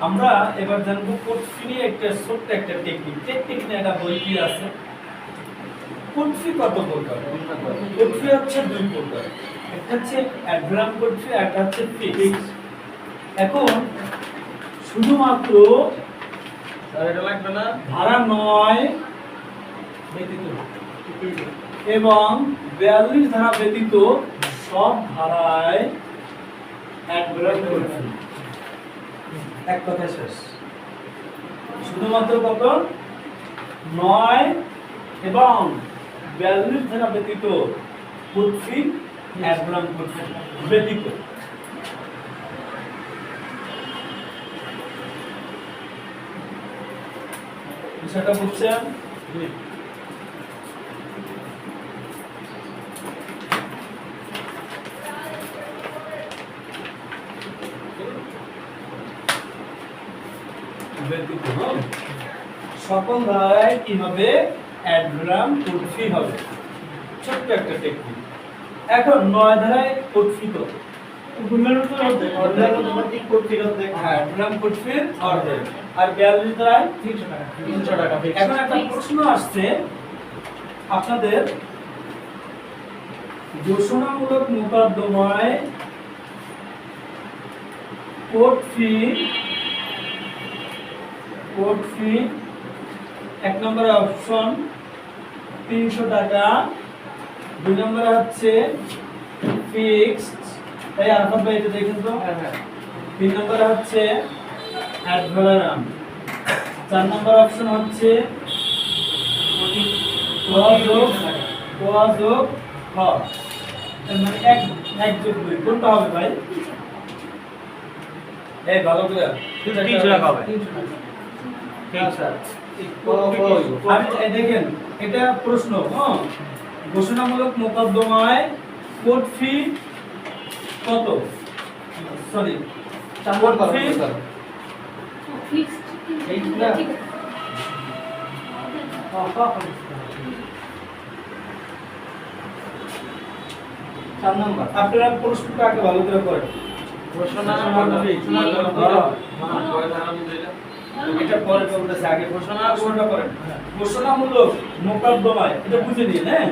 আমরা এবার জানব কোটফি একটা ছোট্ট একটা টেকনিক টেকনিক নিয়ে একটা বই কি আছে? কোটফি কত প্রকার কোটফি হচ্ছে দুই প্রকার একটা হচ্ছে অ্যাডগ্রাম কোটফি একটা হচ্ছে ফিক্স। এখন শুধুমাত্র এটা লাগবে না? ধারা নয় ব্যতীত। এবং বিয়াল্লিশ ধারা ব্যতীত সব ধারায় অ্যাডগ্রাম কোটফি এক কথা শেষ। শুধুমাত্র কত? নয় এবং বিয়াল্লিশ ধারা ব্যতীত কুৎফি অ্যাডগ্রাম কুৎফি ব্যতীত। বিষয়টা বুঝছেন? ব্যতীত হ্যাঁ? সকল ধারায় কি হবে অ্যাডগ্রাম হবে? ছোট্ট একটা টেকনিক এখন নয় ধারায় কত হ্যাঁ অ্যাডগ্রাম কুৎফির অর্ধেক আর বিয়াল্লিশ ধারায় তিনশো টাকা এখন একটা প্রশ্ন আসছে। আপনাদের ঘোষণামূলক মোকদ্দমায় কোর্ট ফি কোর্ট ফি এক নম্বরে অপশন তিনশো টাকা। দুই নম্বরে হচ্ছে ফিক্সড। এই ভাই এটা দেখেন তো? তিন নম্বরে হচ্ছে চার নম্বর অপশন হচ্ছে মানে এক এক যোগ দুই। কোনটা হবে ভাই? এই ভালো করে তিনশো টাকা হবে। আমি এই দেখেন এটা প্রশ্ন হ্যাঁ? ঘোষণামূলক মোকদ্দমায় কোর্ট ফি কত? সরি কোর্ট ফি চার নম্বর। আপনারা প্রশ্নটা আগে ভালো করে করেন এটা পরে বলতেছে আগে ঘোষণা ঘোষণা করেন ঘোষণামূলক মোকদ্দমায় এটা বুঝে নিন হ্যাঁ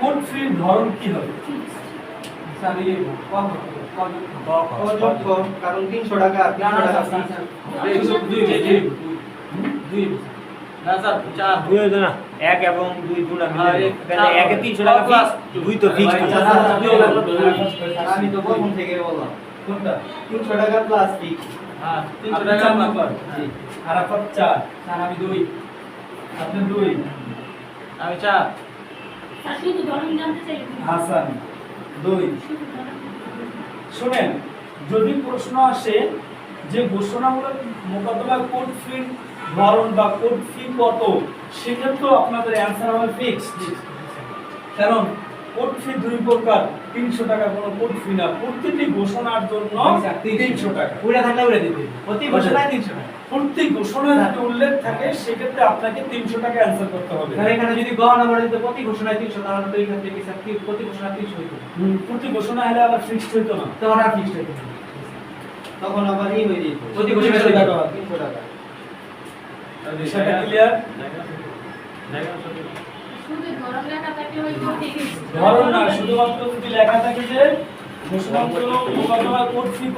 কোর্ট ফির ধরন কি হবে কারণ তিনশো টাকা এক এবং দুই গুণা এক- তিনশো টাকা দুই তো ফিক্স আচ্ছা, আচ্ছা, আচ্ছা, আমি তো প্রথম থেকে বললাম কোনটা তিনশো টাকা প্লাস ফিক্স হ্যাঁ তিনশো আপনি টাকা চার নাম্বার। জি। আরাফাত চার স্যার আমি দুই। আপনি দুই। আমি চার। হাসান দুই। শুনেন যদি প্রশ্ন আসে যে ঘোষণামূলক মোকদ্দমা কোর্ট ফি ধরন বা কোর্ট ফি কত সেক্ষেত্রেও আপনাদের অ্যান্সার হবে ফিক্সড কারণ কোর্ট ফি দুই প্রকার? তিনশো টাকা কোনো কোর্ট ফি না। প্রতিটি ঘোষণার জন্য তিনশো টাকা। উড়ে থাকলে উড়ে দিতে। প্রতি ঘোষণায় তিনশো টাকা। প্রতি ঘোষণায় যদি উল্লেখ থাকে সেক্ষেত্রে আপনাকে তিনশো টাকা অ্যান্সার করতে হবে। আর এখানে যদি গহনা বলে দিতে প্রতি ঘোষণায় তিনশো তাহলে তো এখান থেকে স্যার প্রতি ঘোষণায় তিনশো হইতো? প্রতি ঘোষণা হলে আবার ফিক্সড হইতো না। তখন আর ফিক্সড হইতো না। তখন আবার ই হয়ে যেত। প্রতি ঘোষণায় তিনশো টাকা। তিনশো টাকা। বিষয়টা ক্লিয়ার ধরুন না শুধুমাত্র যদি লেখা থাকে যে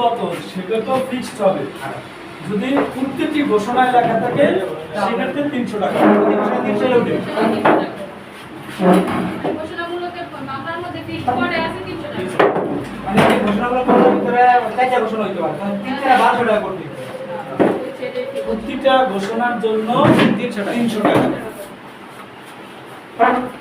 কত সেটা তো ফিক্সড হবে। যদি প্রত্যেকটি ঘোষণায় লেখা থাকে সেক্ষেত্রে তিনশো টাকা। তিনশো উঠে মানে ঘোষণাগুলো করার ভিতরে চারটা ঘোষণা হইতে পারে। তিন চার বারোশো টাকা করতে ঘোষণার জন্য তিনশো টাকা। তিনশো টাকা